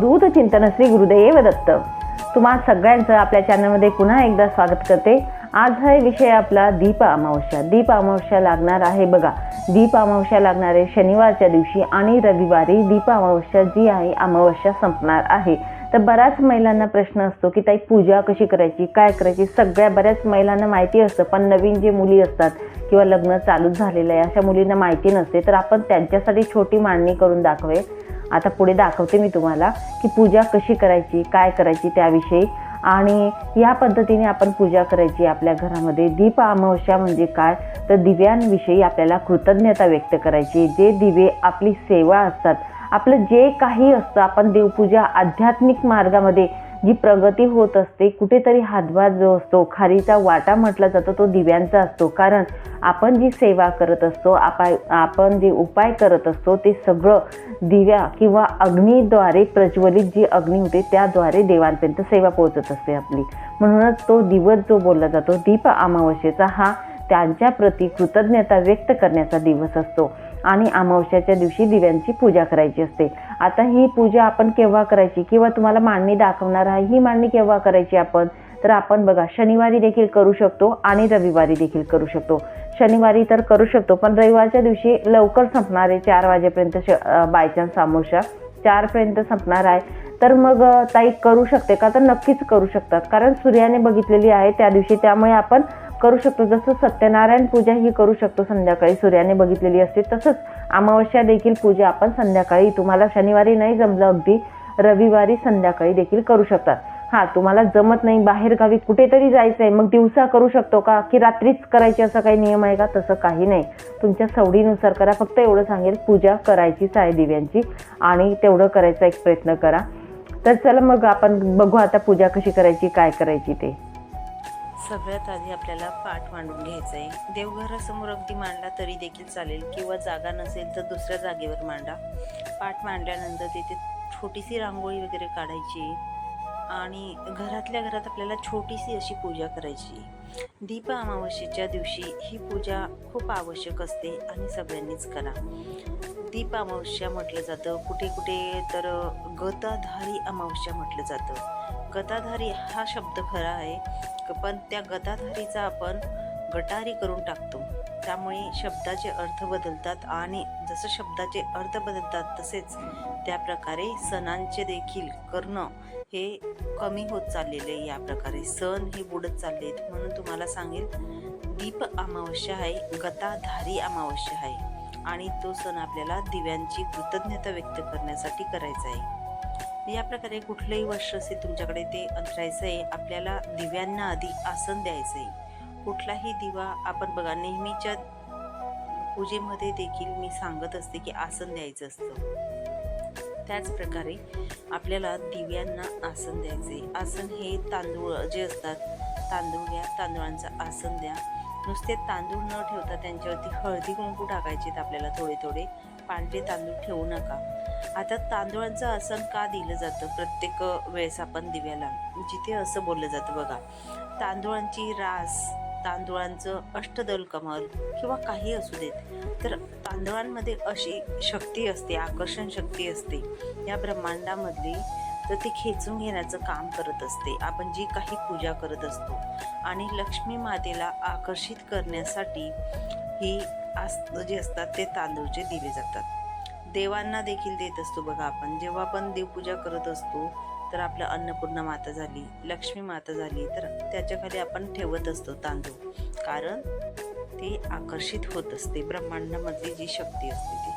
अवधूत चिंतन श्री गुरुदेव दत्त. तुम्हा सगळ्यांचं आपल्या चॅनलमध्ये पुन्हा एकदा स्वागत करते. आज हा विषय आपला दीप अमावस्या. दीप अमावस्या लागणार आहे बघा. दीप अमावस्या लागणार आहे शनिवारच्या दिवशी आणि रविवारी दीप अमावस्या जी आहे अमावस्या संपणार आहे. तर बऱ्याच महिलांना प्रश्न असतो की ताई पूजा कशी करायची? काय करायची? सगळ्या बऱ्याच महिलांना माहिती असतं पण नवीन जे मुली असतात किंवा लग्न चालूच झालेलं आहे अशा मुलींना माहिती नसते. तर आपण त्यांच्यासाठी छोटी मांडणी करून दाखवे. आता पुढे दाखवते मी तुम्हाला की पूजा कशी करायची काय करायची त्याविषयी. आणि या पद्धतीने आपण पूजा करायची आपल्या घरामध्ये. दीप अमावस्या म्हणजे काय? तर दिव्यांविषयी आपल्याला कृतज्ञता व्यक्त करायची. जे दिवे आपली सेवा असतात. आपलं जे काही असतं आपण देवपूजा आध्यात्मिक मार्गामध्ये जी प्रगती होत असते कुठेतरी हातभार जो असतो खारीचा वाटा म्हटला जातो तो दिव्यांचा असतो. कारण आपण जी सेवा करत असतो आपण आपण जे उपाय करत असतो ते सगळं दिव्या किंवा अग्नीद्वारे प्रज्वलित जी अग्नी होते त्याद्वारे देवांपर्यंत सेवा पोहोचत असते आपली. म्हणूनच तो दिवस जो बोलला जातो दीप अमावस्येचा हा त्यांच्या प्रती कृतज्ञता व्यक्त करण्याचा दिवस असतो. आणि अमावस्याच्या दिवशी दिव्यांची पूजा करायची असते. आता ही पूजा आपण केव्हा करायची किंवा तुम्हाला मांडणी दाखवणार आहे ही मांडणी केव्हा करायची आपण? तर आपण बघा शनिवारी देखील करू शकतो आणि रविवारी देखील करू शकतो. शनिवारी तर करू शकतो पण रविवारच्या दिवशी लवकर संपणार आहे चार वाजेपर्यंत श बायचान्स अमावस्या. चारपर्यंत संपणार आहे. तर मग ताई करू शकते का? तर नक्कीच करू शकतात. कारण सूर्याने बघितलेली आहे त्या दिवशी त्यामुळे आपण करू शकतो. जसं सत्यनारायण पूजा ही करू शकतो संध्याकाळी. सूर्याने बघितलेली असते तसंच अमावस्या देखील पूजा आपण संध्याकाळी तुम्हाला शनिवारी नाही जमलं अगदी रविवारी संध्याकाळी देखील करू शकतात हां तुम्हाला जमत नाही बाहेर गावी कुठेतरी जायचं आहे मग दिवसा करू शकतो का? की रात्रीच करायची असा काही नियम आहे का? तसं काही नाही. तुमच्या सवडीनुसार करा. फक्त एवढं सांगेल पूजा करायचीच आहे दिव्यांची आणि तेवढं करायचा एक प्रयत्न करा. तर चला मग आपण बघू आता पूजा कशी करायची काय करायची ते. सगळ्यात आधी आपल्याला पाठ मांडून घ्यायचं आहे देवघरासमोर अगदी मांडला तरी देखील चालेल किंवा जागा नसेल तर दुसऱ्या जागेवर मांडा. पाठ मांडल्यानंतर तिथे छोटीशी रांगोळी वगैरे काढायची आणि घरातल्या घरात आपल्याला छोटीशी अशी पूजा करायची. दीप अमावस्येच्या दिवशी ही पूजा खूप आवश्यक असते आणि सगळ्यांनीच करा. दीप अमावस्या म्हटलं जातं. कुठे कुठे तर गताधारी अमावस्या म्हटलं जातं. गताधारी हा शब्द खरा आहे. क- पण त्या गताधारीचा आपण गटारी करून टाकतो. त्यामुळे शब्दाचे अर्थ बदलतात आणि जसं शब्दाचे अर्थ बदलतात तसेच त्या प्रकारे सणांचे देखील करणं हे कमी होत चाललेले आहे. या प्रकारे सण हे बुडत चालले आहेत. म्हणून तुम्हाला सांगेल दीप अमावस्या आहे गताधारी अमावस्या आहे. आणि तो सण आपल्याला दिव्यांची कृतज्ञता व्यक्त करण्यासाठी करायचा आहे. या प्रकारे कुठलंही वस्त्र असेल तुमच्याकडे ते अंतरायचं आहे आपल्याला दिव्यांना आधी आसन द्यायचं आहे कुठलाही दिवा आपण बघा नेहमीच्या पूजेमध्ये देखील मी सांगत असते की आसन द्यायचं असतं. त्याच प्रकारे आपल्याला दिव्यांना आसन द्यायचे आसन हे तांदूळ जे असतात तांदूळ घ्या तांदूळांचं आसन द्या. नुसते तांदूळ न ठेवता त्यांच्यावरती हळदी कुंकू टाकायचे आपल्याला थोडे थोडे पांढरे तांदूळ ठेवू नका. आता तांदूळांचं आसन का दिलं जातं? प्रत्येक वेळेस आपण दिव्याला. जिथे असं बोललं जातं बघा तांदूळांची रास तांदूळांचं अष्टदल कमल किंवा काही असू देत तर तांदळांमध्ये अशी शक्ती असते आकर्षण शक्ती असते. या ब्रह्मांडामधली तर ती खेचून घेण्याचं काम करत असते. आपण जी काही पूजा करत असतो आणि लक्ष्मी मातेला आकर्षित करण्यासाठी ही आस जे असतात ते तांदूळचे दिले जातात. देवांना देखील देत असतो बघा आपण. जेव्हा आपण देवपूजा करत असतो तर आपलं अन्नपूर्णा माता झाली लक्ष्मी माता झाली तर त्याच्याखाली आपण ठेवत असतो तांदूळ. कारण ते आकर्षित होत असते. ब्रह्मांडामधली जी शक्ती असते ती.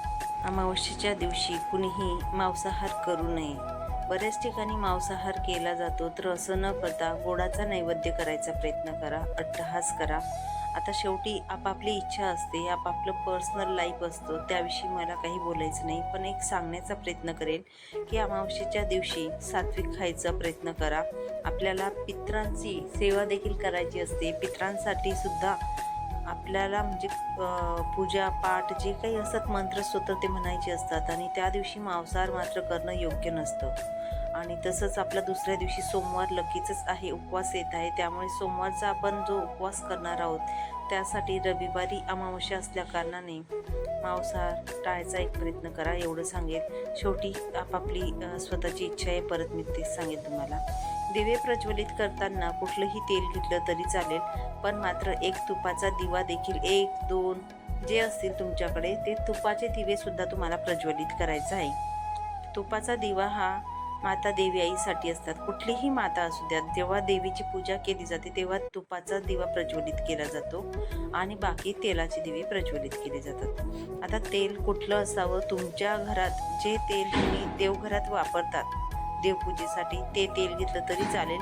अमावस्येच्या दिवशी कुणीही मांसाहार करू नये. बऱ्याच ठिकाणी मांसाहार केला जातो तर असं न करता गोडाचा नैवेद्य करायचा प्रयत्न करा अट्टहास करा. आता शेवटी आपापली इच्छा असते आपापलं पर्सनल लाईफ असतं त्याविषयी मला काही बोलायचं नाही. पण एक सांगण्याचा प्रयत्न करेल की अमावस्येच्या दिवशी सात्विक खायचा प्रयत्न करा. आपल्याला पित्रांची सेवा देखील करायची असते. पित्रांसाठी सुद्धा आपल्याला म्हणजे पूजा पाठ जे काही असतात मंत्रस्तोत्र ते म्हणायचे असतात आणि त्या दिवशी मांसाहार मात्र करणं योग्य नसतं. आणि तसंच आपला दुसऱ्या दिवशी सोमवार लगेचच आहे उपवास येत आहे. त्यामुळे सोमवारचा आपण जो उपवास करणार आहोत त्यासाठी रविवारी अमावस्या असल्या कारणाने मांसाहार टाळायचा एक प्रयत्न करा एवढं सांगेल शेवटी आपापली स्वतःची इच्छा आहे परत मी तेच सांगेल तुम्हाला. दिवे प्रज्वलित करताना कुठलंही तेल घेतलं तरी चालेल पण मात्र एक तुपाचा दिवा देखील एक दोन जे असतील तुमच्याकडे ते तुपाचे दिवेसुद्धा तुम्हाला प्रज्वलित करायचा आहे. तुपाचा दिवा हा माता देवी आईसाठी असतात. कुठलीही माता असू द्या जेव्हा देवीची पूजा केली जाते तेव्हा तुपाचा दिवा प्रज्वलित केला जातो आणि बाकी तेलाचे दिवे प्रज्वलित केले जातात. आता तेल कुठलं असावं? तुमच्या घरात जे तेल तुम्ही देवघरात वापरतात देवपूजेसाठी ते तेल घेतलं तरी चालेल.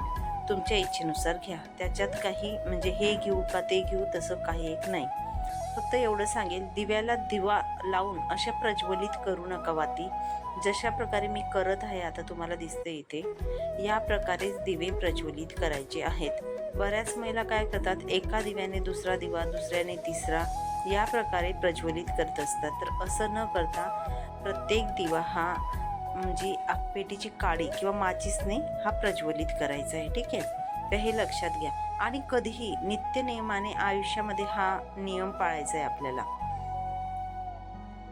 तुमच्या इच्छेनुसार घ्या. त्याच्यात काही म्हणजे हे घेऊ का ते घेऊ तसं काही एक नाही. फक्त एवढं सांगेल दिव्याला दिवा लावून अशा प्रज्वलित करू नका वाती. जशा प्रकारे मी करत आहे आता तुम्हाला दिसते इथे या प्रकारेच दिवे प्रज्वलित करायचे आहेत. बऱ्याच महिला काय करतात एका दिव्याने दुसरा दिवा दुसऱ्याने तिसरा या प्रकारे प्रज्वलित करत असतात. तर असं न करता प्रत्येक दिवा हा म्हणजे पेटीची काळी किंवा माचीसने हा प्रज्वलित करायचा आहे ठीक आहे? तर हे लक्षात घ्या. आणि कधीही नित्य नियमाने आयुष्यामध्ये हा नियम पाळायचा आहे आपल्याला.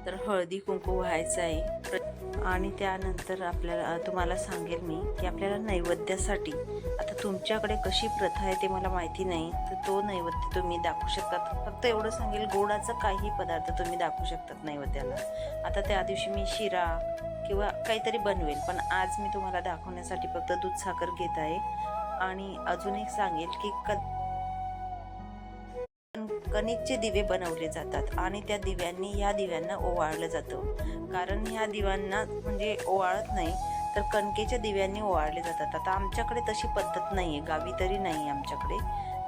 तर हळदी कुंकू व्हायचं आहे. प्र- आणि त्यानंतर आपल्याला तुम्हाला सांगेल मी की आपल्याला नैवेद्यासाठी आता तुमच्याकडे कशी प्रथा आहे ते मला माहिती नाही. तर तो नैवेद्य तुम्ही दाखवू शकतात फक्त एवढं सांगेल गोडाचा काही पदार्थ तुम्ही दाखवू शकतात नैवेद्याला. आता त्या दिवशी मी शिरा किंवा काहीतरी बनवेल पण आज मी तुम्हाला दाखवण्यासाठी फक्त दूध साखर घेत आहे. आणि अजून एक सांगेल की क कणिकचे दिवे बनवले जातात आणि त्या दिव्यांनी ह्या दिव्यांना ओवाळलं जातं. कारण ह्या दिव्यांना म्हणजे ओवाळत नाही तर कणकेच्या दिव्यांनी ओवाळले जातात. आता आमच्याकडे तशी पद्धत नाही आहे गावी तरी नाही आहे आमच्याकडे.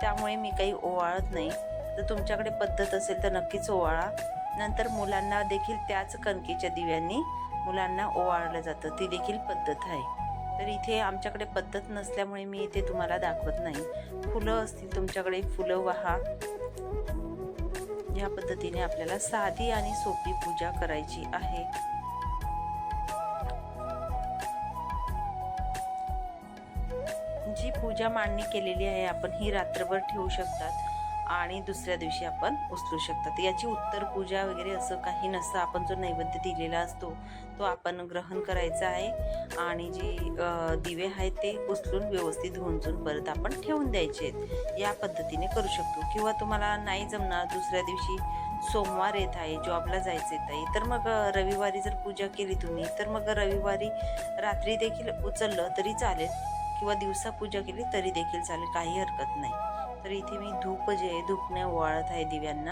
त्यामुळे मी काही ओवाळत नाही. तर तुमच्याकडे पद्धत असेल तर नक्कीच ओवाळा. नंतर मुलांना देखील त्याच कणकेच्या दिव्यांनी मुलांना ओवाळलं जातं. ती देखील पद्धत आहे. तर इथे आमच्याकडे पद्धत नसल्यामुळे मी इथे तुम्हाला दाखवत नाही. फुलं असतील तुमच्याकडे फुलं वाहा. या पद्धतीने आपल्याला साधी आणि सोपी पूजा करायची आहे. जी पूजा मांडणी केलेली आहे आपण ही रात्रभर ठेवू शकतात. आणि दुसऱ्या दिवशी आपण उचलू शकतात. याची उत्तर पूजा वगैरे असं काही नसतं. आपण जो नैवेद्य दिलेला असतो तो आपण ग्रहण करायचा आहे आणि जे दिवे आहेत ते उचलून व्यवस्थित धुवून परत आपण ठेवून द्यायचे आहेत. या पद्धतीने करू शकतो. किंवा तुम्हाला नाही जमणार दुसऱ्या दिवशी सोमवार येत आहे जॉबला जायचं येत आहे तर मग रविवारी जर पूजा केली तुम्ही तर मग रविवारी रात्री देखील उचललं तरी चालेल. किंवा दिवसा पूजा केली तरी देखील चालेल. काही हरकत नाही. तर इथे मी धूप जे आहे धूपने ओवाळत आहे दिव्यांना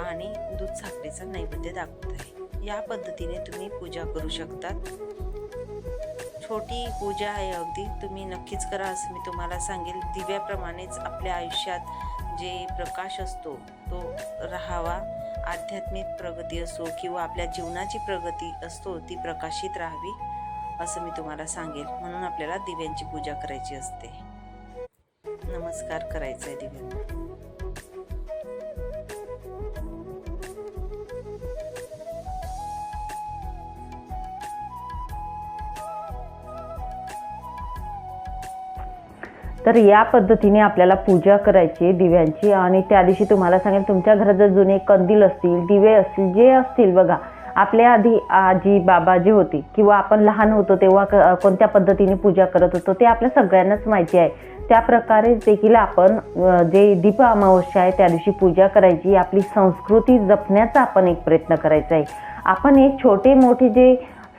आणि दूध साखरेचा नैवेद्य दाखवत आहे. या पद्धतीने तुम्ही पूजा करू शकतात. छोटी पूजा आहे अगदी. तुम्ही नक्कीच करा असं मी तुम्हाला सांगेल. दिव्याप्रमाणेच आपल्या आयुष्यात जे प्रकाश असतो तो राहावा. आध्यात्मिक प्रगती असो किंवा आपल्या जीवनाची प्रगती असतो ती प्रकाशित राहावी असं मी तुम्हाला सांगेल. म्हणून आपल्याला दिव्यांची पूजा करायची असते. नमस्कार करायचा आहे दिव्यांना तर या पद्धतीने आपल्याला पूजा करायची दिव्यांची आणि त्या दिवशी तुम्हाला सांगेल तुमच्या घरात जर जुने कंदील असतील दिवे असतील जे असतील बघा आपल्या आधी आजी बाबा जे किंवा आपण लहान होतो तेव्हा कोणत्या पद्धतीने पूजा करत होतो ते आपल्या सगळ्यांनाच माहिती आहे. त्या प्रकारे देखील आपण जे दीप अमावस्या आहे त्या दिवशी पूजा करायची आपली संस्कृती जपण्याचा आपण एक प्रयत्न करायचा आहे. आपण एक छोटे मोठे जे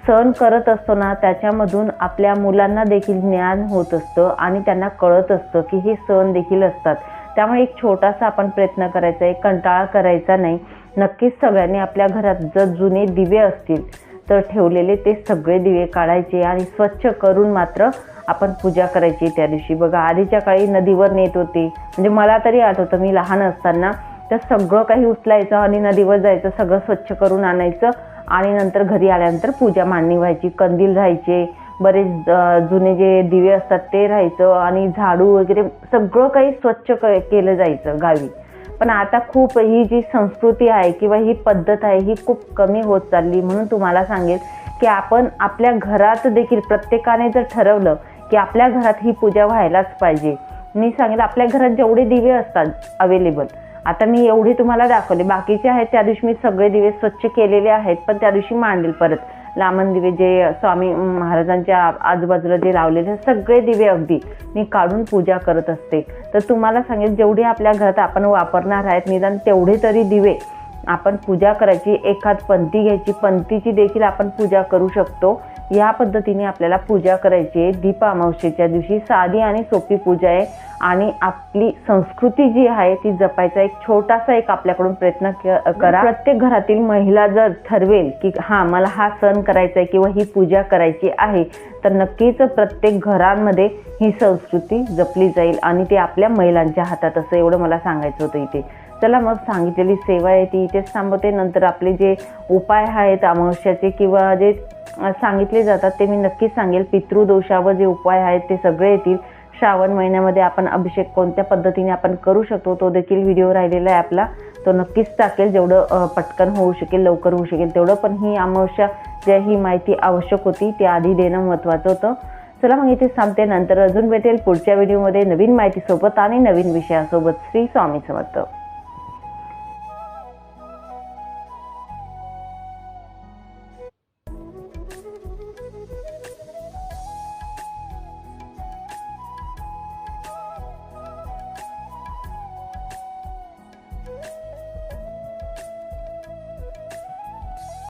सण करत असतो ना त्याच्यामधून आपल्या मुलांना देखील ज्ञान होत असतं आणि त्यांना कळत असतं की हे सण देखील असतात. त्यामुळे एक छोटासा आपण प्रयत्न करायचा आहे कंटाळा करायचा नाही. नक्कीच सगळ्यांनी आपल्या घरात जर जुने दिवे असतील तर ठेवलेले ते सगळे दिवे काढायचे आणि स्वच्छ करून मात्र आपण पूजा करायची त्या दिवशी. बघा आधीच्या काळी नदीवर नेत होते. म्हणजे मला तरी आठवतं मी लहान असताना तर सगळं काही उचलायचं आणि नदीवर जायचं सगळं स्वच्छ करून आणायचं आणि नंतर घरी आल्यानंतर पूजा मांडणी व्हायची कंदील राहायचे बरेच जुने जे दिवे असतात ते राहायचं आणि झाडू वगैरे सगळं काही स्वच्छ क- केलं जायचं गावी. पण आता खूप ही जी संस्कृती आहे किंवा ही पद्धत आहे ही खूप कमी होत चालली म्हणून तुम्हाला सांगेल की आपण आपल्या घरात देखील प्रत्येकाने जर ठरवलं की आपल्या घरात ही पूजा व्हायलाच पाहिजे. मी सांगेल आपल्या घरात जेवढे दिवे असतात अवेलेबल आता मी एवढे तुम्हाला दाखवले. बाकीचे आहेत त्या दिवशी मी सगळे दिवे स्वच्छ केलेले आहेत पण त्या दिवशी मांडेल परत. लामण दिवे जे स्वामी महाराजांच्या आजूबाजूला जे लावलेले सगळे दिवे अगदी मी काढून पूजा करत असते. तर तुम्हाला सांगेल जेवढे आपल्या घरात आपण वापरणार आहेत निदान तेवढे तरी दिवे आपण पूजा करायची एखाद पंथी घ्यायची पंथीची देखील आपण पूजा करू शकतो. या पद्धतीने आपल्याला पूजा करायची आहे. दीप अमावस्येच्या दिवशी साधी आणि सोपी पूजा आहे. आणि आपली संस्कृती जी आहे ती जपायचा एक छोटासा एक आपल्याकडून प्रयत्न क- करा. प्रत्येक घरातील महिला जर ठरवेल की हां मला हा सण करायचा आहे किंवा ही पूजा करायची आहे तर नक्कीच प्रत्येक घरांमध्ये ही संस्कृती जपली जाईल आणि ते आपल्या महिलांच्या हातात असं एवढं मला सांगायचं होतं इथे. चला मग सांगितलेली सेवा आहे ती इथेच थांबवते. नंतर आपले जे उपाय आहेत अमावस्याचे किंवा जे सांगितले जातात ते मी नक्कीच सांगेल. पितृदोषावर जे उपाय आहेत ते सगळे येतील. श्रावण महिन्यामध्ये आपण अभिषेक कोणत्या पद्धतीने आपण करू शकतो तो देखील व्हिडिओ राहिलेला आहे आपला. तो नक्कीच टाकेल जेवढं पटकन होऊ शकेल लवकर होऊ शकेल तेवढं. पण ही अमावस्या ज्या ही माहिती आवश्यक होती ते आधी देणं महत्त्वाचं होतं. चला मग इथे सांगते नंतर अजून भेटेल पुढच्या व्हिडिओमध्ये नवीन माहितीसोबत आणि नवीन विषयासोबत. श्री स्वामी समर्थ.